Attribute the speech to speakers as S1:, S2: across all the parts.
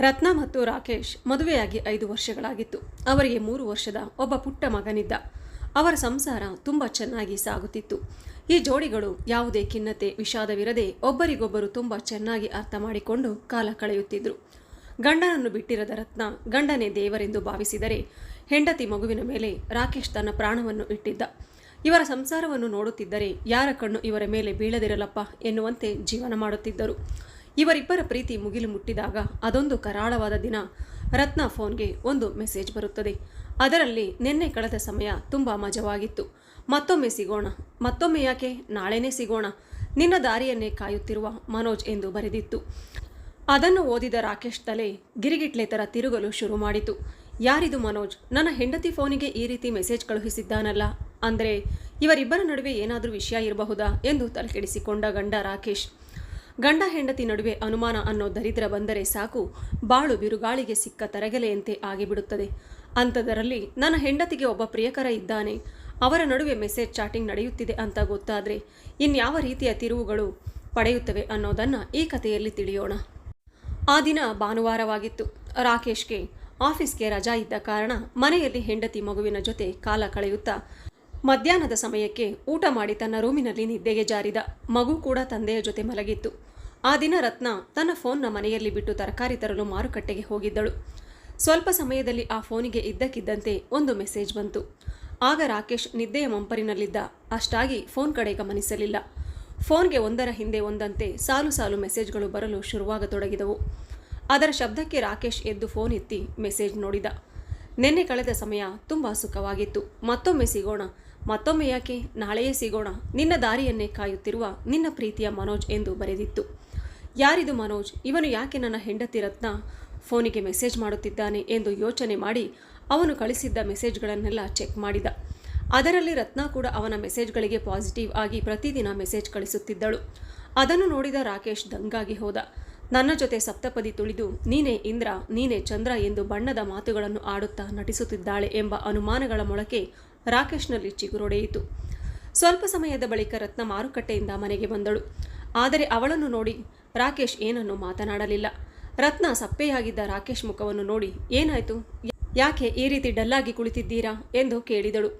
S1: ರತ್ನ ಮತ್ತು ರಾಕೇಶ್ ಮದುವೆಯಾಗಿ ಐದು ವರ್ಷಗಳಾಗಿತ್ತು. ಅವರಿಗೆ ಮೂರು ವರ್ಷದ ಒಬ್ಬ ಪುಟ್ಟ ಮಗನಿದ್ದ. ಅವರ ಸಂಸಾರ ತುಂಬ ಚೆನ್ನಾಗಿ ಸಾಗುತ್ತಿತ್ತು. ಈ ಜೋಡಿಗಳು ಯಾವುದೇ ಖಿನ್ನತೆ, ವಿಷಾದವಿರದೆ ಒಬ್ಬರಿಗೊಬ್ಬರು ತುಂಬ ಚೆನ್ನಾಗಿ ಅರ್ಥ ಮಾಡಿಕೊಂಡು ಕಾಲ ಕಳೆಯುತ್ತಿದ್ದರು ಗಂಡನನ್ನು ಬಿಟ್ಟಿರದ ರತ್ನ ಗಂಡನೇ ದೇವರೆಂದು ಭಾವಿಸಿದರೆ ಹೆಂಡತಿ ಮಗುವಿನ ಮೇಲೆ ರಾಕೇಶ್ ತನ್ನ ಪ್ರಾಣವನ್ನು ಇಟ್ಟಿದ್ದ. ಇವರ ಸಂಸಾರವನ್ನು ನೋಡುತ್ತಿದ್ದರೆ ಯಾರ ಕಣ್ಣು ಇವರ ಮೇಲೆ ಬೀಳದಿರಲಪ್ಪ ಎನ್ನುವಂತೆ ಜೀವನ ಮಾಡುತ್ತಿದ್ದರು. ಇವರಿಬ್ಬರ ಪ್ರೀತಿ ಮುಗಿಲು ಮುಟ್ಟಿದಾಗ ಅದೊಂದು ಕರಾಳವಾದ ದಿನ. ರತ್ನ ಫೋನ್ಗೆ ಒಂದು ಮೆಸೇಜ್ ಬರುತ್ತದೆ. ಅದರಲ್ಲಿ ನಿನ್ನೆ ಕಳೆದ ಸಮಯ ತುಂಬ ಮಜವಾಗಿತ್ತು. ಮತ್ತೊಮ್ಮೆ ಸಿಗೋಣ, ಮತ್ತೊಮ್ಮೆ ಯಾಕೆ? ನಾಳೆನೇ ಸಿಗೋಣ. ನಿನ್ನ ದಾರಿಯನ್ನೇ ಕಾಯುತ್ತಿರುವ ಮನೋಜ್ ಎಂದು ಬರೆದಿತ್ತು. ಅದನ್ನು ಓದಿದ ರಾಕೇಶ್ ತಲೆ ಗಿರಿಗಿಟ್ಲೆ ಥರ ತಿರುಗಲು ಶುರು ಮಾಡಿತು. ಯಾರಿದು ಮನೋಜ್? ನನ್ನ ಹೆಂಡತಿ ಫೋನಿಗೆ ಈ ರೀತಿ ಮೆಸೇಜ್ ಕಳುಹಿಸಿದ್ದಾನಲ್ಲ ಅಂದರೆ ಇವರಿಬ್ಬರ ನಡುವೆ ಏನಾದರೂ ವಿಷಯ ಇರಬಹುದಾ ಎಂದು ತಲೆಕೆಡಿಸಿಕೊಂಡ ಗಂಡ ರಾಕೇಶ್. ಗಂಡ ಹೆಂಡತಿ ನಡುವೆ ಅನುಮಾನ ಅನ್ನೋ ದರಿದ್ರ ಬಂದರೆ ಸಾಕು. ಬಾಳು ಬಿರುಗಾಳಿಗೆ ಸಿಕ್ಕ ತರಗೆಲೆಯಂತೆ ಆಗಿಬಿಡುತ್ತದೆ. ಅಂಥದರಲ್ಲಿ ನನ್ನ ಹೆಂಡತಿಗೆ ಒಬ್ಬ ಪ್ರಿಯಕರ ಇದ್ದಾನೆ. ಅವರ ನಡುವೆ ಮೆಸೇಜ್ ಚಾಟಿಂಗ್ ನಡೆಯುತ್ತಿದೆ ಅಂತ ಗೊತ್ತಾದರೆ ಇನ್ಯಾವ ರೀತಿಯ ತಿರುವುಗಳು ಪಡೆಯುತ್ತವೆ ಅನ್ನೋದನ್ನು ಈ ಕಥೆಯಲ್ಲಿ ತಿಳಿಯೋಣ. ಆ ದಿನ ಭಾನುವಾರವಾಗಿತ್ತು. ರಾಕೇಶ್ಗೆ ಆಫೀಸ್ಗೆ ರಜಾ ಇದ್ದ ಕಾರಣ ಮನೆಯಲ್ಲಿ ಹೆಂಡತಿ ಮಗುವಿನ ಜೊತೆ ಕಾಲ ಕಳೆಯುತ್ತಾ, ಮಧ್ಯಾಹ್ನದ ಸಮಯಕ್ಕೆ ಊಟ ಮಾಡಿ ತನ್ನ ರೂಮಿನಲ್ಲಿ ನಿದ್ದೆಗೆ ಜಾರಿದ ಮಗು ಕೂಡ ತಂದೆಯ ಜೊತೆ ಮಲಗಿತ್ತು. ಆ ದಿನ ರತ್ನ ತನ್ನ ಫೋನ್ನ ಮನೆಯಲ್ಲಿ ಬಿಟ್ಟು ತರಕಾರಿ ತರಲು ಮಾರುಕಟ್ಟೆಗೆ ಹೋಗಿದ್ದಳು. ಸ್ವಲ್ಪ ಸಮಯದಲ್ಲಿ ಆ ಫೋನಿಗೆ ಇದ್ದಕ್ಕಿದ್ದಂತೆ ಒಂದು ಮೆಸೇಜ್ ಬಂತು. ಆಗ ರಾಕೇಶ್ ನಿದ್ದೆಯ ಮಂಪರಿನಲ್ಲಿದ್ದ. ಅಷ್ಟಾಗಿ ಫೋನ್ ಕಡೆ ಗಮನಿಸಲಿಲ್ಲ. ಫೋನ್ಗೆ ಒಂದರ ಹಿಂದೆ ಒಂದಂತೆ ಸಾಲು ಸಾಲು ಮೆಸೇಜ್ಗಳು ಬರಲು ಶುರುವಾಗತೊಡಗಿದವು. ಅದರ ಶಬ್ದಕ್ಕೆ ರಾಕೇಶ್ ಎದ್ದು ಫೋನ್ ಎತ್ತಿ ಮೆಸೇಜ್ ನೋಡಿದ. ನಿನ್ನೆ ಕಳೆದ ಸಮಯ ತುಂಬ ಸುಖವಾಗಿತ್ತು. ಮತ್ತೊಮ್ಮೆ ಸಿಗೋಣ. ಮತ್ತೊಮ್ಮೆ ಯಾಕೆ? ನಾಳೆಯೇ ಸಿಗೋಣ. ನಿನ್ನ ದಾರಿಯನ್ನೇ ಕಾಯುತ್ತಿರುವ ನಿನ್ನ ಪ್ರೀತಿಯ ಮನೋಜ್ ಎಂದು ಬರೆದಿತ್ತು. ಯಾರಿದು ಮನೋಜ್? ಇವನು ಯಾಕೆ ನನ್ನ ಹೆಂಡತಿ ರತ್ನ ಫೋನಿಗೆ ಮೆಸೇಜ್ ಮಾಡುತ್ತಿದ್ದಾನೆ ಎಂದು ಯೋಚನೆ ಮಾಡಿ ಅವನು ಕಳಿಸಿದ್ದ ಮೆಸೇಜ್ಗಳನ್ನೆಲ್ಲ ಚೆಕ್ ಮಾಡಿದ. ಅದರಲ್ಲಿ ರತ್ನ ಕೂಡ ಅವನ ಮೆಸೇಜ್ಗಳಿಗೆ ಪಾಸಿಟಿವ್ ಆಗಿ ಪ್ರತಿದಿನ ಮೆಸೇಜ್ ಕಳಿಸುತ್ತಿದ್ದಳು. ಅದನ್ನು ನೋಡಿದ ರಾಕೇಶ್ ದಂಗಾಗಿ ಹೋದ. ನನ್ನ ಜೊತೆ ಸಪ್ತಪದಿ ತುಳಿದು, ನೀನೇ ಇಂದ್ರ, ನೀನೇ ಚಂದ್ರ ಎಂದು ಬಣ್ಣದ ಮಾತುಗಳನ್ನು ಆಡುತ್ತಾ ನಟಿಸುತ್ತಿದ್ದಾಳೆ ಎಂಬ ಅನುಮಾನಗಳ ಮೊಳಕೆ ರಾಕೇಶ್ನಲ್ಲಿ ಚಿಗುರೊಡೆಯಿತು. ಸ್ವಲ್ಪ ಸಮಯದ ಬಳಿಕ ರತ್ನ ಮಾರುಕಟ್ಟೆಯಿಂದ ಮನೆಗೆ ಬಂದಳು. ಆದರೆ ಅವಳನ್ನು ನೋಡಿ ರಾಕೇಶ್ ಏನನ್ನು ಮಾತನಾಡಲಿಲ್ಲ. ರತ್ನ ಸಪ್ಪೆಯಾಗಿದ್ದ ರಾಕೇಶ್ ಮುಖವನ್ನು ನೋಡಿ, ಏನಾಯ್ತು? ಯಾಕೆ ಈ ರೀತಿ ಡಲ್ಲಾಗಿ ಕುಳಿತಿದ್ದೀರಾ? ಎಂದು ಕೇಳಿದಳು.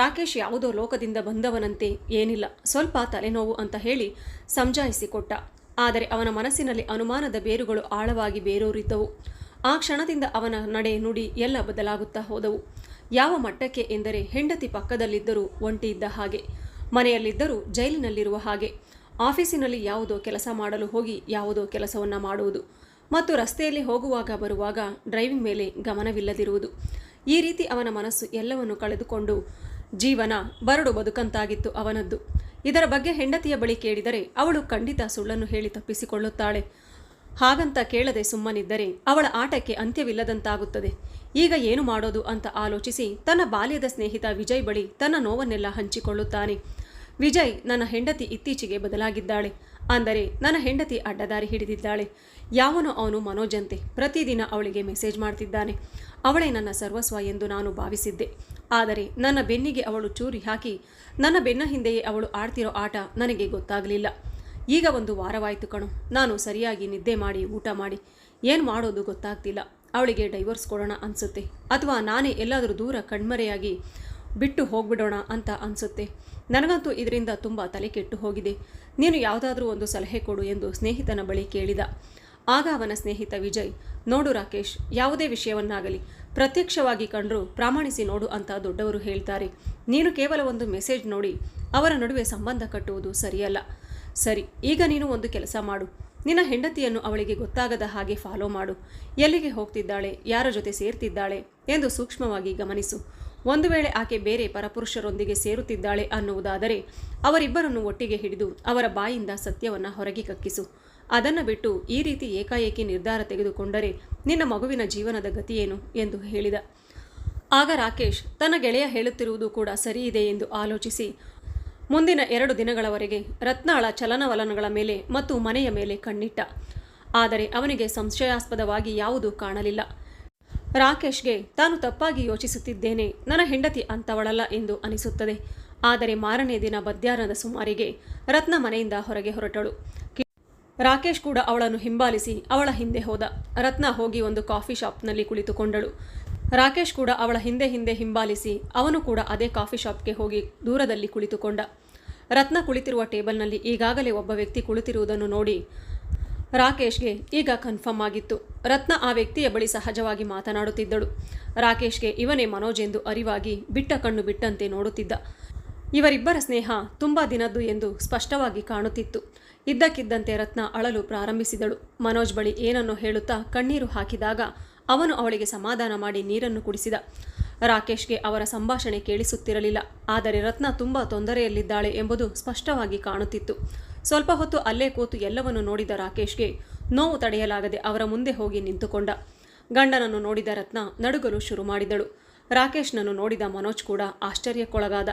S1: ರಾಕೇಶ್ ಯಾವುದೋ ಲೋಕದಿಂದ ಬಂದವನಂತೆ ಏನಿಲ್ಲ. ಸ್ವಲ್ಪ ತಲೆನೋವು ಅಂತ ಹೇಳಿ ಸಂಜಾಯಿಸಿಕೊಟ್ಟ. ಆದರೆ ಅವನ ಮನಸ್ಸಿನಲ್ಲಿ ಅನುಮಾನದ ಬೇರುಗಳು ಆಳವಾಗಿ ಬೇರೂರಿದ್ದವು. ಆ ಕ್ಷಣದಿಂದ ಅವನ ನಡೆ ನುಡಿ ಎಲ್ಲ ಬದಲಾಗುತ್ತಾ ಹೋದವು. ಯಾವ ಮಟ್ಟಕ್ಕೆ ಎಂದರೆ ಹೆಂಡತಿ ಪಕ್ಕದಲ್ಲಿದ್ದರೂ ಒಂಟಿ ಇದ್ದ ಹಾಗೆ, ಮನೆಯಲ್ಲಿದ್ದರೂ ಜೈಲಿನಲ್ಲಿರುವ ಹಾಗೆ. ಆಫೀಸಿನಲ್ಲಿ ಯಾವುದೋ ಕೆಲಸ ಮಾಡಲು ಹೋಗಿ ಯಾವುದೋ ಕೆಲಸವನ್ನು ಮಾಡುವುದು ಮತ್ತು ರಸ್ತೆಯಲ್ಲಿ ಹೋಗುವಾಗ ಬರುವಾಗ ಡ್ರೈವಿಂಗ್ ಮೇಲೆ ಗಮನವಿಲ್ಲದಿರುವುದು. ಈ ರೀತಿ ಅವನ ಮನಸ್ಸು ಎಲ್ಲವನ್ನು ಕಳೆದುಕೊಂಡು ಜೀವನ ಬರಡು ಬದುಕಂತಾಗಿತ್ತು ಅವನದ್ದು. ಇದರ ಬಗ್ಗೆ ಹೆಂಡತಿಯ ಬಳಿ ಕೇಳಿದರೆ ಅವಳು ಖಂಡಿತ ಸುಳ್ಳನ್ನು ಹೇಳಿ ತಪ್ಪಿಸಿಕೊಳ್ಳುತ್ತಾಳೆ. ಹಾಗಂತ ಕೇಳದೆ ಸುಮ್ಮನಿದ್ದರೆ ಅವಳ ಆಟಕ್ಕೆ ಅಂತ್ಯವಿಲ್ಲದಂತಾಗುತ್ತದೆ. ಈಗ ಏನು ಮಾಡೋದು ಅಂತ ಆಲೋಚಿಸಿ ತನ್ನ ಬಾಲ್ಯದ ಸ್ನೇಹಿತ ವಿಜಯ್ ಬಳಿ ತನ್ನ ನೋವನ್ನೆಲ್ಲ ಹಂಚಿಕೊಳ್ಳುತ್ತಾನೆ. ವಿಜಯ್ ನನ್ನ ಹೆಂಡತಿ ಇತ್ತೀಚೆಗೆ ಬದಲಾಗಿದ್ದಾಳೆ. ಅಂದರೆ ನನ್ನ ಹೆಂಡತಿ ಅಡ್ಡದಾರಿ ಹಿಡಿದಿದ್ದಾಳೆ. ಯಾವನು ಅವನು ಮನೋಜಂತೆ ಪ್ರತಿದಿನ ಅವಳಿಗೆ ಮೆಸೇಜ್ ಮಾಡ್ತಿದ್ದಾನೆ. ಅವಳೇ ನನ್ನ ಸರ್ವಸ್ವ ಎಂದು ನಾನು ಭಾವಿಸಿದ್ದೆ. ಆದರೆ ನನ್ನ ಬೆನ್ನಿಗೆ ಅವಳು ಚೂರಿ ಹಾಕಿ, ನನ್ನ ಬೆನ್ನ ಹಿಂದೆಯೇ ಅವಳು ಆಡ್ತಿರೋ ಆಟ ನನಗೆ ಗೊತ್ತಾಗಲಿಲ್ಲ. ಈಗ ಒಂದು ವಾರವಾಯಿತು ಕಣು, ನಾನು ಸರಿಯಾಗಿ ನಿದ್ದೆ ಮಾಡಿ ಊಟ ಮಾಡಿ. ಏನು ಮಾಡೋದು ಗೊತ್ತಾಗ್ತಿಲ್ಲ. ಅವಳಿಗೆ ಡೈವರ್ಸ್ ಕೊಡೋಣ ಅನಿಸುತ್ತೆ. ಅಥವಾ ನಾನೇ ಎಲ್ಲಾದರೂ ದೂರ ಕಣ್ಮರೆಯಾಗಿ ಬಿಟ್ಟು ಹೋಗ್ಬಿಡೋಣ ಅಂತ ಅನಿಸುತ್ತೆ. ನನಗಂತೂ ಇದರಿಂದ ತುಂಬ ತಲೆ ಕೆಟ್ಟು ಹೋಗಿದೆ. ನೀನು ಯಾವುದಾದ್ರೂ ಒಂದು ಸಲಹೆ ಕೊಡು ಎಂದು ಸ್ನೇಹಿತನ ಬಳಿ ಕೇಳಿದ. ಆಗ ಅವನ ಸ್ನೇಹಿತ ವಿಜಯ್, ನೋಡು ರಾಕೇಶ್, ಯಾವುದೇ ವಿಷಯವನ್ನಾಗಲಿ, ಪ್ರತ್ಯಕ್ಷವಾಗಿ ಕಂಡ್ರು ಪ್ರಾಮಾಣಿಸಿ ನೋಡು ಅಂತ ದೊಡ್ಡವರು ಹೇಳ್ತಾರೆ. ನೀನು ಕೇವಲ ಒಂದು ಮೆಸೇಜ್ ನೋಡಿ, ಅವರ ನಡುವೆ ಸಂಬಂಧ ಕಟ್ಟುವುದು ಸರಿಯಲ್ಲ. ಸರಿ, ಈಗ ನೀನು ಒಂದು ಕೆಲಸ ಮಾಡು. ನಿನ್ನ ಹೆಂಡತಿಯನ್ನು ಅವಳಿಗೆ ಗೊತ್ತಾಗದ ಹಾಗೆ ಫಾಲೋ ಮಾಡು. ಎಲ್ಲಿಗೆ ಹೋಗ್ತಿದ್ದಾಳೆ, ಯಾರ ಜೊತೆ ಸೇರ್ತಿದ್ದಾಳೆ ಎಂದು ಸೂಕ್ಷ್ಮವಾಗಿ ಗಮನಿಸು. ಒಂದು ವೇಳೆ ಆಕೆ ಬೇರೆ ಪರಪುರುಷರೊಂದಿಗೆ ಸೇರುತ್ತಿದ್ದಾಳೆ ಅನ್ನುವುದಾದರೆ ಅವರಿಬ್ಬರನ್ನು ಒಟ್ಟಿಗೆ ಹಿಡಿದು ಅವರ ಬಾಯಿಂದ ಸತ್ಯವನ್ನು ಹೊರಗೆ ಕಕ್ಕಿಸು. ಅದನ್ನು ಬಿಟ್ಟು ಈ ರೀತಿ ಏಕಾಏಕಿ ನಿರ್ಧಾರ ತೆಗೆದುಕೊಂಡರೆ ನಿನ್ನ ಮಗುವಿನ ಜೀವನದ ಗತಿಯೇನು ಎಂದು ಹೇಳಿದ. ಆಗ ರಾಕೇಶ್, ತನ್ನ ಗೆಳೆಯ ಹೇಳುತ್ತಿರುವುದು ಕೂಡ ಸರಿಯಿದೆ ಎಂದು ಆಲೋಚಿಸಿ, ಮುಂದಿನ ಎರಡು ದಿನಗಳವರೆಗೆ ರತ್ನಾಳ ಚಲನವಲನಗಳ ಮೇಲೆ ಮತ್ತು ಮನೆಯ ಮೇಲೆ ಕಣ್ಣಿಟ್ಟ. ಆದರೆ ಅವನಿಗೆ ಸಂಶಯಾಸ್ಪದವಾಗಿ ಯಾವುದೂ ಕಾಣಲಿಲ್ಲ. ರಾಕೇಶ್ಗೆ ತಾನು ತಪ್ಪಾಗಿ ಯೋಚಿಸುತ್ತಿದ್ದೇನೆ. ನನ್ನ ಹೆಂಡತಿ ಅಂತವಳಲ್ಲ ಎಂದು ಅನಿಸುತ್ತದೆ. ಆದರೆ ಮಾರನೇ ದಿನ ಮಧ್ಯಾಹ್ನದ ಸುಮಾರಿಗೆ ರತ್ನ ಮನೆಯಿಂದ ಹೊರಗೆ ಹೊರಟಳು. ರಾಕೇಶ್ ಕೂಡ ಅವಳನ್ನು ಹಿಂಬಾಲಿಸಿ ಅವಳ ಹಿಂದೆ ಹೋದ. ರತ್ನ ಹೋಗಿ ಒಂದು ಕಾಫಿ ಶಾಪ್ನಲ್ಲಿ ಕುಳಿತುಕೊಂಡಳು. ರಾಕೇಶ್ ಕೂಡ ಅವಳ ಹಿಂದೆ ಹಿಂದೆ ಹಿಂಬಾಲಿಸಿ ಅವನು ಕೂಡ ಅದೇ ಕಾಫಿ ಶಾಪ್ಗೆ ಹೋಗಿ ದೂರದಲ್ಲಿ ಕುಳಿತುಕೊಂಡ. ರತ್ನ ಕುಳಿತಿರುವ ಟೇಬಲ್ನಲ್ಲಿ ಈಗಾಗಲೇ ಒಬ್ಬ ವ್ಯಕ್ತಿ ಕುಳಿತಿರುವುದನ್ನು ನೋಡಿ ರಾಕೇಶ್ಗೆ ಈಗ ಕನ್ಫರ್ಮ್ ಆಗಿತ್ತು. ರತ್ನ ಆ ವ್ಯಕ್ತಿಯ ಬಳಿ ಸಹಜವಾಗಿ ಮಾತನಾಡುತ್ತಿದ್ದಳು. ರಾಕೇಶ್ಗೆ ಇವನೇ ಮನೋಜ್ ಎಂದು ಅರಿವಾಗಿ ಬಿಟ್ಟ ಕಣ್ಣು ಬಿಟ್ಟಂತೆ ನೋಡುತ್ತಿದ್ದ. ಇವರಿಬ್ಬರ ಸ್ನೇಹ ತುಂಬ ದಿನದ್ದು ಎಂದು ಸ್ಪಷ್ಟವಾಗಿ ಕಾಣುತ್ತಿತ್ತು. ಇದ್ದಕ್ಕಿದ್ದಂತೆ ರತ್ನ ಅಳಲು ಪ್ರಾರಂಭಿಸಿದಳು. ಮನೋಜ್ ಬಳಿ ಏನನ್ನು ಹೇಳುತ್ತಾ ಕಣ್ಣೀರು ಹಾಕಿದಾಗ ಅವನು ಅವಳಿಗೆ ಸಮಾಧಾನ ಮಾಡಿ ನೀರನ್ನು ಕುಡಿಸಿದ. ರಾಕೇಶ್ಗೆ ಅವರ ಸಂಭಾಷಣೆ ಕೇಳಿಸುತ್ತಿರಲಿಲ್ಲ. ಆದರೆ ರತ್ನ ತುಂಬ ತೊಂದರೆಯಲ್ಲಿದ್ದಾಳೆ ಎಂಬುದು ಸ್ಪಷ್ಟವಾಗಿ ಕಾಣುತ್ತಿತ್ತು. ಸ್ವಲ್ಪ ಹೊತ್ತು ಅಲ್ಲೇ ಕೂತು ಎಲ್ಲವನ್ನು ನೋಡಿದ ರಾಕೇಶ್ಗೆ ನೋವು ತಡೆಯಲಾಗದೆ ಅವರ ಮುಂದೆ ಹೋಗಿ ನಿಂತುಕೊಂಡ. ಗಂಡನನ್ನು ನೋಡಿದ ರತ್ನ ನಡುಗಲು ಶುರು ಮಾಡಿದಳು. ರಾಕೇಶ್ನನ್ನು ನೋಡಿದ ಮನೋಜ್ ಕೂಡ ಆಶ್ಚರ್ಯಕ್ಕೊಳಗಾದ.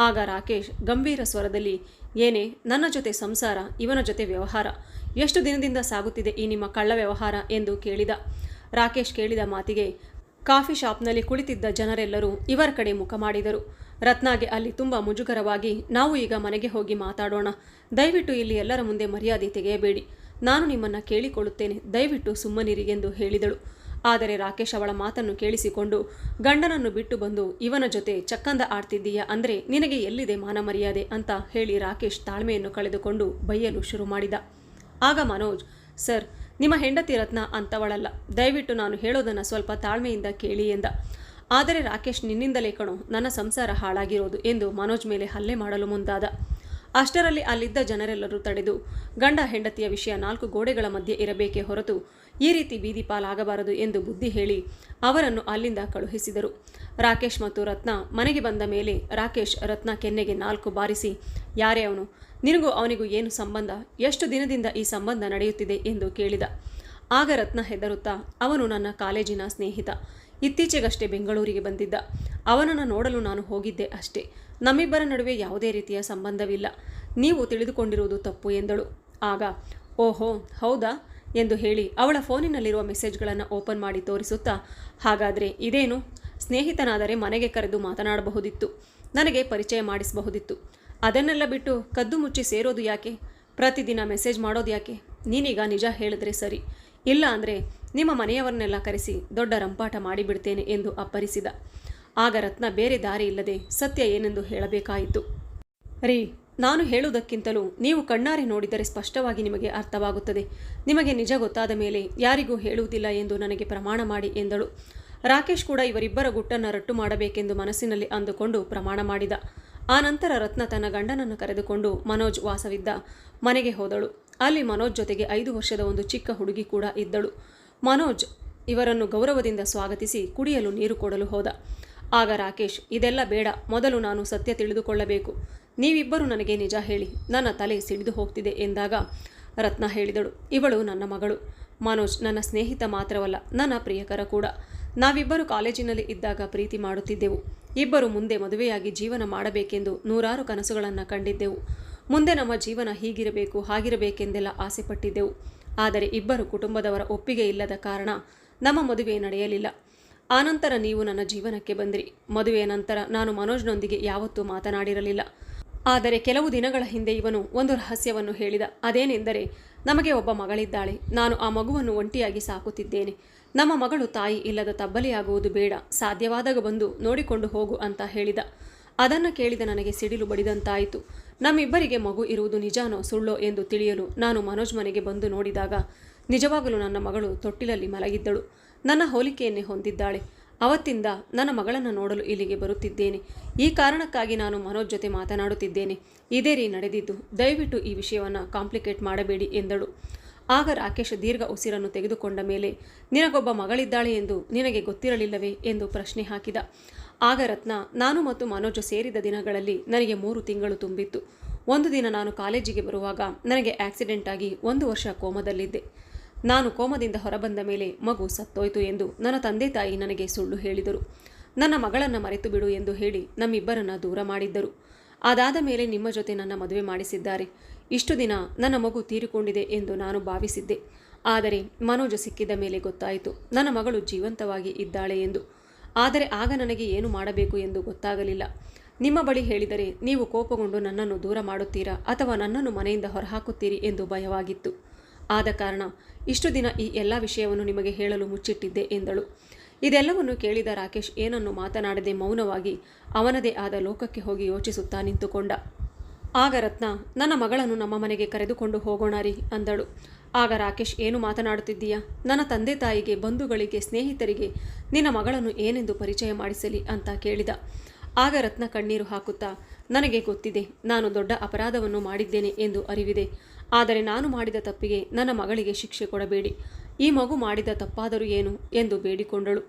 S1: ಆಗ ರಾಕೇಶ್ ಗಂಭೀರ ಸ್ವರದಲ್ಲಿ, ಏನೇ, ನನ್ನ ಜೊತೆ ಸಂಸಾರ, ಇವನ ಜೊತೆ ವ್ಯವಹಾರ. ಎಷ್ಟು ದಿನದಿಂದ ಸಾಗುತ್ತಿದೆ ಈ ನಿಮ್ಮ ಕಳ್ಳ ವ್ಯವಹಾರ? ಎಂದು ಕೇಳಿದ. ರಾಕೇಶ್ ಕೇಳಿದ ಮಾತಿಗೆ, ಕಾಫಿ ಶಾಪ್ನಲ್ಲಿ ಕುಳಿತಿದ್ದ ಜನರೆಲ್ಲರೂ ಇವರ ಕಡೆ ಮುಖ ಮಾಡಿದರು. ರತ್ನಾಗೆ ಅಲ್ಲಿ ತುಂಬ ಮುಜುಗರವಾಗಿ, ನಾವು ಈಗ ಮನೆಗೆ ಹೋಗಿ ಮಾತಾಡೋಣ. ದಯವಿಟ್ಟು ಇಲ್ಲಿ ಎಲ್ಲರ ಮುಂದೆ ಮರ್ಯಾದೆ ತೆಗೆಯಬೇಡಿ. ನಾನು ನಿಮ್ಮನ್ನು ಕೇಳಿಕೊಳ್ಳುತ್ತೇನೆ. ದಯವಿಟ್ಟು ಸುಮ್ಮನಿರಿ ಎಂದು ಹೇಳಿದಳು. ಆದರೆ ರಾಕೇಶ್ ಅವಳ ಮಾತನ್ನು ಕೇಳಿಸಿಕೊಂಡು, ಗಂಡನನ್ನು ಬಿಟ್ಟು ಬಂದು ಇವನ ಜೊತೆ ಚಕ್ಕಂದ ಆಡ್ತಿದ್ದೀಯಾ? ಅಂದರೆ ನಿನಗೆ ಎಲ್ಲಿದೆ ಮಾನ ಮರ್ಯಾದೆ? ಅಂತ ಹೇಳಿ ರಾಕೇಶ್ ತಾಳ್ಮೆಯನ್ನು ಕಳೆದುಕೊಂಡು ಬೈಯಲು ಶುರು ಮಾಡಿದ. ಆಗ ಮನೋಜ್, ಸರ್, ನಿಮ್ಮ ಹೆಂಡತಿ ರತ್ನ ಅಂತವಳಲ್ಲ. ದಯವಿಟ್ಟು ನಾನು ಹೇಳೋದನ್ನು ಸ್ವಲ್ಪ ತಾಳ್ಮೆಯಿಂದ ಕೇಳಿ ಎಂದ. ಆದರೆ ರಾಕೇಶ್ ನಿನ್ನಿಂದಲೇ ಕಣೋ, ನನ್ನ ಸಂಸಾರ ಹಾಳಾಗಿರೋದು ಎಂದು ಮನೋಜ್ ಮೇಲೆ ಹಲ್ಲೆ ಮಾಡಲು ಮುಂದಾದ. ಅಷ್ಟರಲ್ಲಿ ಅಲ್ಲಿದ್ದ ಜನರೆಲ್ಲರೂ ತಡೆದು, ಗಂಡ ಹೆಂಡತಿಯ ವಿಷಯ ನಾಲ್ಕು ಗೋಡೆಗಳ ಮಧ್ಯೆ ಇರಬೇಕೇ ಹೊರತು ಈ ರೀತಿ ಬೀದಿ ಪಾಲಾಗಬಾರದು ಎಂದು ಬುದ್ಧಿ ಹೇಳಿ ಅವರನ್ನು ಅಲ್ಲಿಂದ ಕಳುಹಿಸಿದರು. ರಾಕೇಶ್ ಮತ್ತು ರತ್ನ ಮನೆಗೆ ಬಂದ ಮೇಲೆ ರಾಕೇಶ್ ರತ್ನ ಕೆನ್ನೆಗೆ ನಾಲ್ಕು ಬಾರಿಸಿ, ಯಾರೇ ಅವನು, ನಿನಗೂ ಅವನಿಗೂ ಏನು ಸಂಬಂಧ? ಎಷ್ಟು ದಿನದಿಂದ ಈ ಸಂಬಂಧ ನಡೆಯುತ್ತಿದೆ ಎಂದು ಕೇಳಿದ. ಆಗ ರತ್ನ ಹೆದರುತ್ತಾ, ಅವನು ನನ್ನ ಕಾಲೇಜಿನ ಸ್ನೇಹಿತ. ಇತ್ತೀಚೆಗಷ್ಟೇ ಬೆಂಗಳೂರಿಗೆ ಬಂದಿದ್ದ. ಅವನನ್ನು ನೋಡಲು ನಾನು ಹೋಗಿದ್ದೆ ಅಷ್ಟೇ. ನಮ್ಮಿಬ್ಬರ ನಡುವೆ ಯಾವುದೇ ರೀತಿಯ ಸಂಬಂಧವಿಲ್ಲ. ನೀವು ತಿಳಿದುಕೊಂಡಿರುವುದು ತಪ್ಪು ಎಂದಳು. ಆಗ, ಓಹೋ, ಹೌದಾ? ಎಂದು ಹೇಳಿ ಅವಳ ಫೋನಿನಲ್ಲಿರುವ ಮೆಸೇಜ್ಗಳನ್ನು ಓಪನ್ ಮಾಡಿ ತೋರಿಸುತ್ತಾ, ಹಾಗಾದರೆ ಇದೇನು? ಸ್ನೇಹಿತನಾದರೆ ಮನೆಗೆ ಕರೆದು ಮಾತನಾಡಬಹುದಿತ್ತು. ನನಗೆ ಪರಿಚಯ ಮಾಡಿಸಬಹುದಿತ್ತು. ಅದನ್ನೆಲ್ಲ ಬಿಟ್ಟು ಕದ್ದು ಮುಚ್ಚಿ ಸೇರೋದು ಯಾಕೆ? ಪ್ರತಿದಿನ ಮೆಸೇಜ್ ಮಾಡೋದು ಯಾಕೆ? ನೀನೀಗ ನಿಜ ಹೇಳಿದ್ರೆ ಸರಿ. ಇಲ್ಲ ಅಂದರೆ ನಿಮ್ಮ ಮನೆಯವರನ್ನೆಲ್ಲ ಕರೆಸಿ ದೊಡ್ಡ ರಂಪಾಟ ಮಾಡಿಬಿಡ್ತೇನೆ ಎಂದು ಅಪ್ಪರಿಸಿದ. ಆಗ ರತ್ನ ಬೇರೆ ದಾರಿ ಇಲ್ಲದೆ ಸತ್ಯ ಏನೆಂದು ಹೇಳಬೇಕಾಯಿತು. ರೀ, ನಾನು ಹೇಳುವುದಕ್ಕಿಂತಲೂ ನೀವು ಕಣ್ಣಾರೆ ನೋಡಿದರೆ ಸ್ಪಷ್ಟವಾಗಿ ನಿಮಗೆ ಅರ್ಥವಾಗುತ್ತದೆ. ನಿಮಗೆ ನಿಜ ಗೊತ್ತಾದ ಮೇಲೆ ಯಾರಿಗೂ ಹೇಳುವುದಿಲ್ಲ ಎಂದು ನನಗೆ ಪ್ರಮಾಣ ಮಾಡಿ ಎಂದಳು. ರಾಕೇಶ್ ಕೂಡ ಇವರಿಬ್ಬರ ಗುಟ್ಟನ್ನು ರಟ್ಟು ಮಾಡಬೇಕೆಂದು ಮನಸ್ಸಿನಲ್ಲಿ ಅಂದುಕೊಂಡು ಪ್ರಮಾಣ ಮಾಡಿದ. ಆ ನಂತರ ರತ್ನ ತನ್ನ ಗಂಡನನ್ನು ಕರೆದುಕೊಂಡು ಮನೋಜ್ ವಾಸವಿದ್ದ ಮನೆಗೆ ಹೋದಳು. ಅಲ್ಲಿ ಮನೋಜ್ ಜೊತೆಗೆ ಐದು ವರ್ಷದ ಒಂದು ಚಿಕ್ಕ ಹುಡುಗಿ ಕೂಡ ಇದ್ದಳು. ಮನೋಜ್ ಇವರನ್ನು ಗೌರವದಿಂದ ಸ್ವಾಗತಿಸಿ ಕುಡಿಯಲು ನೀರು ಕೊಡಲು ಹೋದ. ಆಗ ರಾಕೇಶ್, ಇದೆಲ್ಲ ಬೇಡ, ಮೊದಲು ನಾನು ಸತ್ಯ ತಿಳಿದುಕೊಳ್ಳಬೇಕು. ನೀವಿಬ್ಬರು ನನಗೆ ನಿಜ ಹೇಳಿ, ನನ್ನ ತಲೆ ಸಿಡಿದು ಹೋಗ್ತಿದೆ ಎಂದಾಗ ರತ್ನ ಹೇಳಿದಳು. ಇವಳು ನನ್ನ ಮಗಳು. ಮನೋಜ್ ನನ್ನ ಸ್ನೇಹಿತ ಮಾತ್ರವಲ್ಲ, ನನ್ನ ಪ್ರಿಯಕರ ಕೂಡ. ನಾವಿಬ್ಬರು ಕಾಲೇಜಿನಲ್ಲಿ ಇದ್ದಾಗ ಪ್ರೀತಿ ಮಾಡುತ್ತಿದ್ದೆವು. ಇಬ್ಬರು ಮುಂದೆ ಮದುವೆಯಾಗಿ ಜೀವನ ಮಾಡಬೇಕೆಂದು ನೂರಾರು ಕನಸುಗಳನ್ನು ಕಂಡಿದ್ದೆವು. ಮುಂದೆ ನಮ್ಮ ಜೀವನ ಹೀಗಿರಬೇಕು, ಹಾಗಿರಬೇಕೆಂದೆಲ್ಲ ಆಸೆಪಟ್ಟಿದ್ದೆವು. ಆದರೆ ಇಬ್ಬರು ಕುಟುಂಬದವರ ಒಪ್ಪಿಗೆ ಇಲ್ಲದ ಕಾರಣ ನಮ್ಮ ಮದುವೆ ನಡೆಯಲಿಲ್ಲ. ಆನಂತರ ನೀವು ನನ್ನ ಜೀವನಕ್ಕೆ ಬಂದಿರಿ. ಮದುವೆಯ ನಂತರ ನಾನು ಮನೋಜ್ನೊಂದಿಗೆ ಯಾವತ್ತೂ ಮಾತನಾಡಿರಲಿಲ್ಲ. ಆದರೆ ಕೆಲವು ದಿನಗಳ ಹಿಂದೆ ಇವನು ಒಂದು ರಹಸ್ಯವನ್ನು ಹೇಳಿದ. ಅದೇನೆಂದರೆ, ನಮಗೆ ಒಬ್ಬ ಮಗಳಿದ್ದಾಳೆ. ನಾನು ಆ ಮಗುವನ್ನು ಒಂಟಿಯಾಗಿ ಸಾಕುತ್ತಿದ್ದೇನೆ. ನಮ್ಮ ಮಗಳು ತಾಯಿ ಇಲ್ಲದ ತಬ್ಬಲಿಯಾಗುವುದು ಬೇಡ. ಸಾಧ್ಯವಾದಾಗ ಬಂದು ನೋಡಿಕೊಂಡು ಹೋಗು ಅಂತ ಹೇಳಿದ. ಅದನ್ನು ಕೇಳಿದ ನನಗೆ ಸಿಡಿಲು ಬಡಿದಂತಾಯಿತು. ನಮ್ಮಿಬ್ಬರಿಗೆ ಮಗು ಇರುವುದು ನಿಜಾನೋ ಸುಳ್ಳೋ ಎಂದು ತಿಳಿಯಲು ನಾನು ಮನೋಜ್ ಮನೆಗೆ ಬಂದು ನೋಡಿದಾಗ, ನಿಜವಾಗಲೂ ನನ್ನ ಮಗಳು ತೊಟ್ಟಿಲಲ್ಲಿ ಮಲಗಿದ್ದಳು. ನನ್ನ ಹೋಲಿಕೆಯನ್ನೇ ಹೊಂದಿದ್ದಾಳೆ. ಅವತ್ತಿಂದ ನನ್ನ ಮಗಳನ್ನು ನೋಡಲು ಇಲ್ಲಿಗೆ ಬರುತ್ತಿದ್ದೇನೆ. ಈ ಕಾರಣಕ್ಕಾಗಿ ನಾನು ಮನೋಜ್ ಜೊತೆ ಮಾತನಾಡುತ್ತಿದ್ದೇನೆ. ಇದೇ ರೀ ನಡೆದಿದ್ದು, ದಯವಿಟ್ಟು ಈ ವಿಷಯವನ್ನು ಕಾಂಪ್ಲಿಕೇಟ್ ಮಾಡಬೇಡಿ ಎಂದಳು. ಆಗ ರಾಕೇಶ್ ದೀರ್ಘ ಉಸಿರನ್ನು ತೆಗೆದುಕೊಂಡ ಮೇಲೆ, ನಿನಗೊಬ್ಬ ಮಗಳಿದ್ದಾಳೆ ಎಂದು ನಿನಗೆ ಗೊತ್ತಿರಲಿಲ್ಲವೇ ಎಂದು ಪ್ರಶ್ನೆ ಹಾಕಿದ. ಆಗ ರತ್ನ, ನಾನು ಮತ್ತು ಮನೋಜ ಸೇರಿದ ದಿನಗಳಲ್ಲಿ ನನಗೆ ಮೂರು ತಿಂಗಳು ತುಂಬಿತ್ತು. ಒಂದು ದಿನ ನಾನು ಕಾಲೇಜಿಗೆ ಬರುವಾಗ ನನಗೆ ಆಕ್ಸಿಡೆಂಟ್ ಆಗಿ ಒಂದು ವರ್ಷ ಕೋಮದಲ್ಲಿದ್ದೆ. ನಾನು ಕೋಮದಿಂದ ಹೊರಬಂದ ಮೇಲೆ ಮಗು ಸತ್ತೋಯ್ತು ಎಂದು ನನ್ನ ತಂದೆ ತಾಯಿ ನನಗೆ ಸುಳ್ಳು ಹೇಳಿದರು. ನನ್ನ ಮಗಳನ್ನು ಮರೆತು ಬಿಡು ಎಂದು ಹೇಳಿ ನಮ್ಮಿಬ್ಬರನ್ನ ದೂರ ಮಾಡಿದ್ದರು. ಅದಾದ ಮೇಲೆ ನಿಮ್ಮ ಜೊತೆ ನನ್ನ ಮದುವೆ ಮಾಡಿಸಿದ್ದಾರೆ. ಇಷ್ಟು ದಿನ ನನ್ನ ಮಗು ತೀರಿಕೊಂಡಿದೆ ಎಂದು ನಾನು ಭಾವಿಸಿದ್ದೆ. ಆದರೆ ಮನೋಜ ಸಿಕ್ಕಿದ ಮೇಲೆ ಗೊತ್ತಾಯಿತು. ನನ್ನ ಮಗಳು ಜೀವಂತವಾಗಿ ಇದ್ದಾಳೆ ಎಂದು. ಆದರೆ ಆಗ ನನಗೆ ಏನು ಮಾಡಬೇಕು ಎಂದು ಗೊತ್ತಾಗಲಿಲ್ಲ. ನಿಮ್ಮ ಬಳಿ ಹೇಳಿದರೆ, ನೀವು ಕೋಪಗೊಂಡು ನನ್ನನ್ನು ದೂರ ಮಾಡುತ್ತೀರಾ ಅಥವಾ ನನ್ನನ್ನು ಮನೆಯಿಂದ ಹೊರಹಾಕುತ್ತೀರಿ ಎಂದು ಭಯವಾಗಿತ್ತು. ಆದ ಕಾರಣ ಇಷ್ಟು ದಿನ ಈ ಎಲ್ಲ ವಿಷಯವನ್ನು ನಿಮಗೆ ಹೇಳಲು ಮುಚ್ಚಿಟ್ಟಿದ್ದೆ ಎಂದಳು. ಇದೆಲ್ಲವನ್ನು ಕೇಳಿದ ರಾಕೇಶ್ ಏನನ್ನು ಮಾತನಾಡದೆ ಮೌನವಾಗಿ ಅವನದೇ ಆದ ಲೋಕಕ್ಕೆ ಹೋಗಿ ಯೋಚಿಸುತ್ತಾ ನಿಂತುಕೊಂಡ. ಆಗ ರತ್ನ, ನನ್ನ ಮಗಳನ್ನು ನಮ್ಮ ಮನೆಗೆ ಕರೆದುಕೊಂಡು ಹೋಗೋಣ ರೀ ಅಂದಳು. ಆಗ ರಾಕೇಶ್, ಏನು ಮಾತನಾಡುತ್ತಿದ್ದೀಯಾ? ನನ್ನ ತಂದೆ ತಾಯಿಗೆ, ಬಂಧುಗಳಿಗೆ, ಸ್ನೇಹಿತರಿಗೆ ನಿನ್ನ ಮಗಳನ್ನು ಏನೆಂದು ಪರಿಚಯ ಮಾಡಿಸಲಿ ಅಂತ ಕೇಳಿದ. ಆಗ ರತ್ನ ಕಣ್ಣೀರು ಹಾಕುತ್ತಾ, ನನಗೆ ಗೊತ್ತಿದೆ, ನಾನು ದೊಡ್ಡ ಅಪರಾಧವನ್ನು ಮಾಡಿದ್ದೇನೆ ಎಂದು ಅರಿವಿದೆ. ಆದರೆ ನಾನು ಮಾಡಿದ ತಪ್ಪಿಗೆ ನನ್ನ ಮಗಳಿಗೆ ಶಿಕ್ಷೆ ಕೊಡಬೇಡಿ. ಈ ಮಗು ಮಾಡಿದ ತಪ್ಪಾದರೂ ಏನು ಎಂದು ಬೇಡಿಕೊಂಡಳು.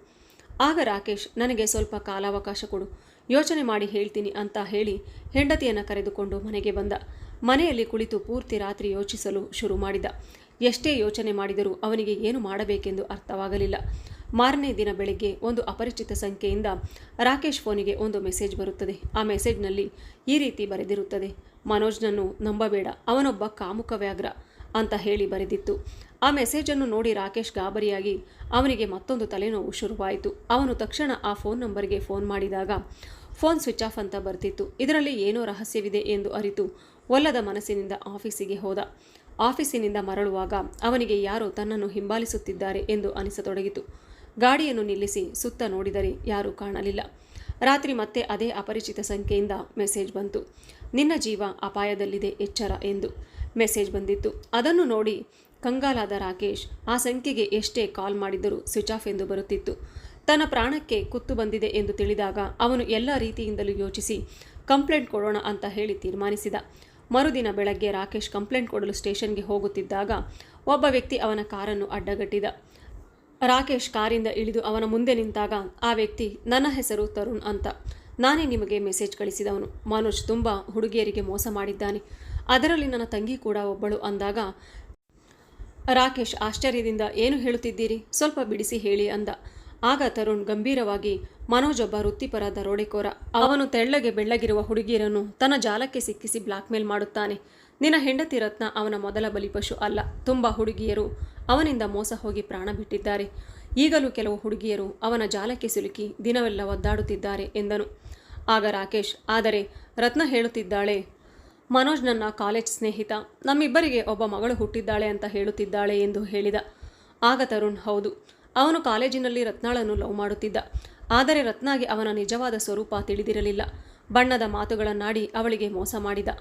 S1: ಆಗ ರಾಕೇಶ್, ನನಗೆ ಸ್ವಲ್ಪ ಕಾಲಾವಕಾಶ ಕೊಡು, ಯೋಚನೆ ಮಾಡಿ ಹೇಳ್ತೀನಿ ಅಂತ ಹೇಳಿ ಹೆಂಡತಿಯನ್ನು ಕರೆದುಕೊಂಡು ಮನೆಗೆ ಬಂದ. ಮನೆಯಲ್ಲಿ ಕುಳಿತು ಪೂರ್ತಿ ರಾತ್ರಿ ಯೋಚಿಸಲು ಶುರು ಮಾಡಿದ. ಎಷ್ಟೇ ಯೋಚನೆ ಮಾಡಿದರೂ ಅವನಿಗೆ ಏನು ಮಾಡಬೇಕೆಂದು ಅರ್ಥವಾಗಲಿಲ್ಲ. ಮಾರನೇ ದಿನ ಬೆಳಗ್ಗೆ ಒಂದು ಅಪರಿಚಿತ ಸಂಖ್ಯೆಯಿಂದ ರಾಕೇಶ್ ಫೋನಿಗೆ ಒಂದು ಮೆಸೇಜ್ ಬರುತ್ತದೆ. ಆ ಮೆಸೇಜ್ನಲ್ಲಿ ಈ ರೀತಿ ಬರೆದಿರುತ್ತದೆ. ಮನೋಜ್ನನ್ನು ನಂಬಬೇಡ. ಅವನೊಬ್ಬ ಕಾಮುಕ ವ್ಯಾಘ್ರ ಅಂತ ಹೇಳಿ ಬರೆದಿತ್ತು. ಆ ಮೆಸೇಜನ್ನು ನೋಡಿ ರಾಕೇಶ್ ಗಾಬರಿಯಾಗಿ ಅವನಿಗೆ ಮತ್ತೊಂದು ತಲೆನೋವು ಶುರುವಾಯಿತು. ಅವನು ತಕ್ಷಣ ಆ ಫೋನ್ ನಂಬರ್ಗೆ ಫೋನ್ ಮಾಡಿದಾಗ ಫೋನ್ ಸ್ವಿಚ್ ಆಫ್ ಅಂತ ಬರ್ತಿತ್ತು. ಇದರಲ್ಲಿ ಏನೋ ರಹಸ್ಯವಿದೆ ಎಂದು ಅರಿತು ಒಲ್ಲದ ಮನಸ್ಸಿನಿಂದ ಆಫೀಸಿಗೆ ಹೋದ. ಆಫೀಸಿನಿಂದ ಮರಳುವಾಗ ಅವನಿಗೆ ಯಾರೋ ತನ್ನನ್ನು ಹಿಂಬಾಲಿಸುತ್ತಿದ್ದಾರೆ ಎಂದು ಅನಿಸತೊಡಗಿತು. ಗಾಡಿಯನ್ನು ನಿಲ್ಲಿಸಿ ಸುತ್ತ ನೋಡಿದರೆ ಯಾರೂ ಕಾಣಲಿಲ್ಲ. ರಾತ್ರಿ ಮತ್ತೆ ಅದೇ ಅಪರಿಚಿತ ಸಂಖ್ಯೆಯಿಂದ ಮೆಸೇಜ್ ಬಂತು. ನಿನ್ನ ಜೀವ ಅಪಾಯದಲ್ಲಿದೆ, ಎಚ್ಚರ ಎಂದು ಮೆಸೇಜ್ ಬಂದಿತ್ತು. ಅದನ್ನು ನೋಡಿ ಕಂಗಾಲಾದ ರಾಕೇಶ್ ಆ ಸಂಖ್ಯೆಗೆ ಎಷ್ಟೇ ಕಾಲ್ ಮಾಡಿದರೂ ಸ್ವಿಚ್ ಆಫ್ ಎಂದು ಬರುತ್ತಿತ್ತು. ತನ್ನ ಪ್ರಾಣಕ್ಕೆ ಕುತ್ತು ಬಂದಿದೆ ಎಂದು ತಿಳಿದಾಗ ಅವನು ಎಲ್ಲ ರೀತಿಯಿಂದಲೂ ಯೋಚಿಸಿ, ಕಂಪ್ಲೇಂಟ್ ಕೊಡೋಣ ಅಂತ ಹೇಳಿ ತೀರ್ಮಾನಿಸಿದ. ಮರುದಿನ ಬೆಳಗ್ಗೆ ರಾಕೇಶ್ ಕಂಪ್ಲೇಂಟ್ ಕೊಡಲು ಸ್ಟೇಷನ್ಗೆ ಹೋಗುತ್ತಿದ್ದಾಗ ಒಬ್ಬ ವ್ಯಕ್ತಿ ಅವನ ಕಾರನ್ನು ಅಡ್ಡಗಟ್ಟಿದ. ರಾಕೇಶ್ ಕಾರಿಂದ ಇಳಿದು ಅವನ ಮುಂದೆ ನಿಂತಾಗ, ಆ ವ್ಯಕ್ತಿ, ನನ್ನ ಹೆಸರು ತರುಣ್ ಅಂತ. ನಾನೇ ನಿಮಗೆ ಮೆಸೇಜ್ ಕಳಿಸಿದವನು. ಮನೋಜ್ ತುಂಬ ಹುಡುಗಿಯರಿಗೆ ಮೋಸ ಮಾಡಿದ್ದಾನೆ. ಅದರಲ್ಲಿ ನನ್ನ ತಂಗಿ ಕೂಡ ಒಬ್ಬಳು ಅಂದಾಗ, ರಾಕೇಶ್ ಆಶ್ಚರ್ಯದಿಂದ, ಏನು ಹೇಳುತ್ತಿದ್ದೀರಿ? ಸ್ವಲ್ಪ ಬಿಡಿಸಿ ಹೇಳಿ ಅಂದ. ಆಗ ತರುಣ್ ಗಂಭೀರವಾಗಿ, ಮನೋಜ್ ಒಬ್ಬ ವೃತ್ತಿಪರ ದರೋಡೆಕೋರ ಅವನು ತೆಳ್ಳಗೆ ಬೆಳ್ಳಗಿರುವ ಹುಡುಗಿಯರನ್ನು ತನ್ನ ಜಾಲಕ್ಕೆ ಸಿಕ್ಕಿಸಿ ಬ್ಲಾಕ್ಮೇಲ್ ಮಾಡುತ್ತಾನೆ. ನಿನ್ನ ಹೆಂಡತಿ ರತ್ನ ಅವನ ಮೊದಲ ಬಲಿಪಶು ಅಲ್ಲ. ತುಂಬ ಹುಡುಗಿಯರು ಅವನಿಂದ ಮೋಸ ಹೋಗಿ ಪ್ರಾಣ ಬಿಟ್ಟಿದ್ದಾರೆ. ಈಗಲೂ ಕೆಲವು ಹುಡುಗಿಯರು ಅವನ ಜಾಲಕ್ಕೆ ಸಿಲುಕಿ ದಿನವೆಲ್ಲ ಒದ್ದಾಡುತ್ತಿದ್ದಾರೆ, ಎಂದನು. ಆಗ ರಾಕೇಶ್, ಆದರೆ ರತ್ನ ಹೇಳುತ್ತಿದ್ದಾಳೆ. ಮನೋಜ್ ನನ್ನ ಕಾಲೇಜ್ ಸ್ನೇಹಿತ. ನಮ್ಮಿಬ್ಬರಿಗೆ ಒಬ್ಬ ಮಗಳು ಹುಟ್ಟಿದ್ದಾಳೆ ಅಂತ ಹೇಳುತ್ತಿದ್ದಾಳೆ ಎಂದು ಹೇಳಿದ. ಆಗ ತರುಣ್, ಹೌದು. ಅವನು ಕಾಲೇಜಿನಲ್ಲಿ ರತ್ನಾಳನ್ನು ಲವ್ ಮಾಡುತ್ತಿದ್ದ. ಆದರೆ ರತ್ನಾಗೆ ಅವನ ನಿಜವಾದ ಸ್ವರೂಪ ತಿಳಿದಿರಲಿಲ್ಲ. ಬಣ್ಣದ ಮಾತುಗಳನ್ನಾಡಿ ಅವಳಿಗೆ ಮೋಸ ಮಾಡಿದ.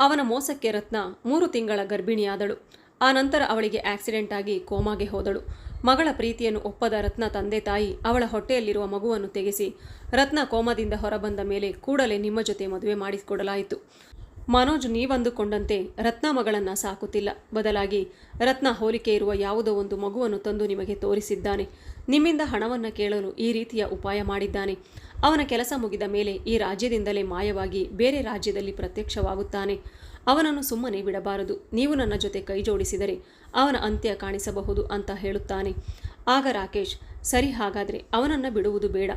S1: ಅವನ ಮೋಸಕ್ಕೆ ರತ್ನ ಮೂರು ತಿಂಗಳ ಗರ್ಭಿಣಿಯಾದಳು. ಆ ನಂತರ ಅವಳಿಗೆ ಆಕ್ಸಿಡೆಂಟ್ ಆಗಿ ಕೋಮಾಗೆ ಹೋದಳು. ಮಗಳ ಪ್ರೀತಿಯನ್ನು ಒಪ್ಪದ ರತ್ನ ತಂದೆ ತಾಯಿ ಅವಳ ಹೊಟ್ಟೆಯಲ್ಲಿರುವ ಮಗುವನ್ನು ತೆಗೆಸಿ ರತ್ನ ಕೋಮದಿಂದ ಹೊರಬಂದ ಮೇಲೆ ಕೂಡಲೇ ನಿಮ್ಮ ಜೊತೆ ಮದುವೆ ಮಾಡಿಕೊಡಲಾಯಿತು ಮನೋಜ್ ನೀವಂದುಕೊಂಡಂತೆ ರತ್ನ ಮಗಳನ್ನು ಸಾಕುತ್ತಿಲ್ಲ. ಬದಲಾಗಿ ರತ್ನ ಹೋಲಿಕೆ ಇರುವ ಯಾವುದೋ ಒಂದು ಮಗುವನ್ನು ತಂದು ನಿಮಗೆ ತೋರಿಸಿದ್ದಾನೆ. ನಿಮ್ಮಿಂದ ಹಣವನ್ನು ಕೇಳಲು ಈ ರೀತಿಯ ಉಪಾಯ ಮಾಡಿದ್ದಾನೆ. ಅವನ ಕೆಲಸ ಮುಗಿದ ಮೇಲೆ ಈ ರಾಜ್ಯದಿಂದಲೇ ಮಾಯವಾಗಿ ಬೇರೆ ರಾಜ್ಯದಲ್ಲಿ ಪ್ರತ್ಯಕ್ಷವಾಗುತ್ತಾನೆ. ಅವನನ್ನು ಸುಮ್ಮನೆ ಬಿಡಬಾರದು. ನೀವು ನನ್ನ ಜೊತೆ ಕೈ ಜೋಡಿಸಿದರೆ ಅವನ ಅಂತ್ಯ ಕಾಣಿಸಬಹುದು ಅಂತ ಹೇಳುತ್ತಾನೆ. ಆಗ ರಾಕೇಶ್, ಸರಿ ಹಾಗಾದರೆ ಅವನನ್ನು ಬಿಡುವುದು ಬೇಡ.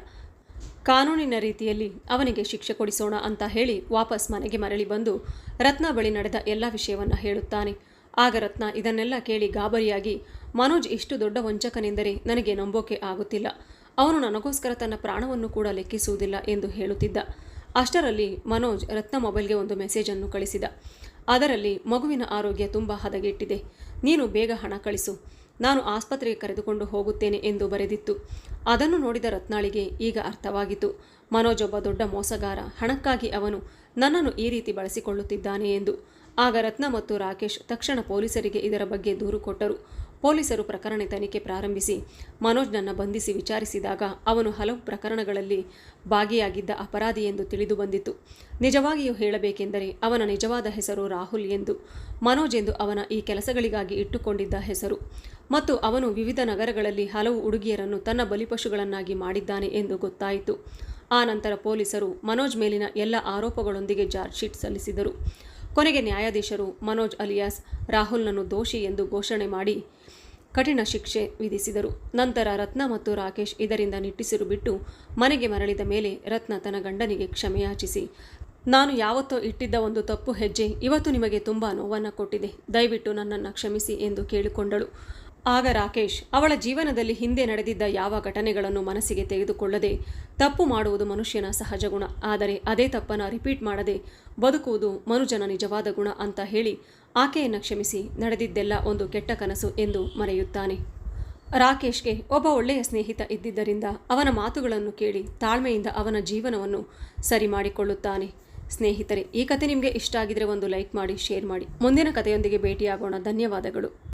S1: ಕಾನೂನಿನ ರೀತಿಯಲ್ಲಿ ಅವನಿಗೆ ಶಿಕ್ಷೆ ಕೊಡಿಸೋಣ ಅಂತ ಹೇಳಿ ವಾಪಸ್ ಮನೆಗೆ ಮರಳಿ ಬಂದು ರತ್ನ ಬಳಿ ನಡೆದ ಎಲ್ಲ ವಿಷಯವನ್ನು ಹೇಳುತ್ತಾನೆ. ಆಗ ರತ್ನ ಇದನ್ನೆಲ್ಲ ಕೇಳಿ ಗಾಬರಿಯಾಗಿ, ಮನೋಜ್, ಇಷ್ಟು ದೊಡ್ಡ ವಂಚಕನೆಂದರೆ ನನಗೆ ನಂಬೋಕೆ ಆಗುತ್ತಿಲ್ಲ. ಅವನು ನನಗೋಸ್ಕರ ತನ್ನ ಪ್ರಾಣವನ್ನು ಕೂಡ ಲೆಕ್ಕಿಸುವುದಿಲ್ಲ ಎಂದು ಹೇಳುತ್ತಿದ್ದ. ಅಷ್ಟರಲ್ಲಿ ಮನೋಜ್ ರತ್ನ ಮೊಬೈಲ್ಗೆ ಒಂದು ಮೆಸೇಜನ್ನು ಕಳಿಸಿದ. ಅದರಲ್ಲಿ ಮಗುವಿನ ಆರೋಗ್ಯ ತುಂಬ ಹದಗೆಟ್ಟಿದೆ. ನೀನು ಬೇಗ ಹಣ ಕಳಿಸು. ನಾನು ಆಸ್ಪತ್ರೆಗೆ ಕರೆದುಕೊಂಡು ಹೋಗುತ್ತೇನೆ ಎಂದು ಬರೆದಿತ್ತು. ಅದನ್ನು ನೋಡಿದ ರತ್ನಾಳಿಗೆ ಈಗ ಅರ್ಥವಾಗಿತ್ತು. ಮನೋಜ್ ಒಬ್ಬ ದೊಡ್ಡ ಮೋಸಗಾರ. ಹಣಕ್ಕಾಗಿ ಅವನು ನನ್ನನ್ನು ಈ ರೀತಿ ಬಳಸಿಕೊಳ್ಳುತ್ತಿದ್ದಾನೆ ಎಂದು. ಆಗ ರತ್ನ ಮತ್ತು ರಾಕೇಶ್ ತಕ್ಷಣ ಪೊಲೀಸರಿಗೆ ಇದರ ಬಗ್ಗೆ ದೂರು ಕೊಟ್ಟರು. ಪೊಲೀಸರು ಪ್ರಕರಣ ತನಿಖೆ ಪ್ರಾರಂಭಿಸಿ, ಮನೋಜ್ನನ್ನು ಬಂಧಿಸಿ ವಿಚಾರಿಸಿದಾಗ ಅವನು ಹಲವು ಪ್ರಕರಣಗಳಲ್ಲಿ ಭಾಗಿಯಾಗಿದ್ದ ಅಪರಾಧಿ ಎಂದು ತಿಳಿದು ಬಂದಿತು ನಿಜವಾಗಿಯೂ ಹೇಳಬೇಕೆಂದರೆ ಅವನ ನಿಜವಾದ ಹೆಸರು ರಾಹುಲ್ ಎಂದು, ಮನೋಜ್ ಎಂದು ಅವನ ಈ ಕೆಲಸಗಳಿಗಾಗಿ ಇಟ್ಟುಕೊಂಡಿದ್ದ ಹೆಸರು. ಮತ್ತು ಅವನು ವಿವಿಧ ನಗರಗಳಲ್ಲಿ ಹಲವು ಹುಡುಗಿಯರನ್ನು ತನ್ನ ಬಲಿಪಶುಗಳನ್ನಾಗಿ ಮಾಡಿದ್ದಾನೆ ಎಂದು ಗೊತ್ತಾಯಿತು. ಆ ನಂತರ ಪೊಲೀಸರು ಮನೋಜ್ ಮೇಲಿನ ಎಲ್ಲ ಆರೋಪಗಳೊಂದಿಗೆ ಚಾರ್ಜ್ ಶೀಟ್ ಸಲ್ಲಿಸಿದರು. ಕೊನೆಗೆ ನ್ಯಾಯಾಧೀಶರು ಮನೋಜ್ ಅಲಿಯಾಸ್, ರಾಹುಲ್ನನ್ನು ದೋಷಿ ಎಂದು ಘೋಷಣೆ ಮಾಡಿ ಕಠಿಣ ಶಿಕ್ಷೆ ವಿಧಿಸಿದರು. ನಂತರ ರತ್ನ ಮತ್ತು ರಾಕೇಶ್ ಇದರಿಂದ ನಿಟ್ಟಿಸಿರು ಬಿಟ್ಟು ಮನೆಗೆ ಮರಳಿದ ಮೇಲೆ ರತ್ನ ತನ್ನ ಗಂಡನಿಗೆ ಕ್ಷಮೆಯಾಚಿಸಿ ನಾನು ಯಾವತ್ತೋ ಇಟ್ಟಿದ್ದ ಒಂದು ತಪ್ಪು ಹೆಜ್ಜೆ ಇವತ್ತು ನಿಮಗೆ ತುಂಬ ನೋವನ್ನು ಕೊಟ್ಟಿದೆ. ದಯವಿಟ್ಟು ನನ್ನನ್ನು ಕ್ಷಮಿಸಿ ಎಂದು ಕೇಳಿಕೊಂಡಳು. ಆಗ ರಾಕೇಶ್, ಅವಳ ಜೀವನದಲ್ಲಿ ಹಿಂದೆ ನಡೆದಿದ್ದ ಯಾವ ಘಟನೆಗಳನ್ನು ಮನಸ್ಸಿಗೆ ತೆಗೆದುಕೊಳ್ಳದೆ ತಪ್ಪು ಮಾಡುವುದು ಮನುಷ್ಯನ ಸಹಜ ಗುಣ. ಆದರೆ ಅದೇ ತಪ್ಪನ್ನು ರಿಪೀಟ್ ಮಾಡದೆ ಬದುಕುವುದು ಮನುಜನ ನಿಜವಾದ ಗುಣ ಅಂತ ಹೇಳಿ ಆಕೆಯನ್ನು ಕ್ಷಮಿಸಿ ನಡೆದಿದ್ದೆಲ್ಲ ಒಂದು ಕೆಟ್ಟ ಕನಸು ಎಂದು ಮರೆಯುತ್ತಾನೆ. ರಾಕೇಶ್ಗೆ ಒಬ್ಬ ಒಳ್ಳೆಯ ಸ್ನೇಹಿತ ಇದ್ದಿದ್ದರಿಂದ ಅವನ ಮಾತುಗಳನ್ನು ಕೇಳಿ ತಾಳ್ಮೆಯಿಂದ ಅವನ ಜೀವನವನ್ನು ಸರಿ ಮಾಡಿಕೊಳ್ಳುತ್ತಾನೆ. ಸ್ನೇಹಿತರೆ, ಈ ಕತೆ ನಿಮಗೆ ಇಷ್ಟ ಆಗಿದ್ರೆ ಒಂದು ಲೈಕ್ ಮಾಡಿ, ಶೇರ್ ಮಾಡಿ. ಮುಂದಿನ ಕಥೆಯೊಂದಿಗೆ ಭೇಟಿಯಾಗೋಣ. ಧನ್ಯವಾದಗಳು.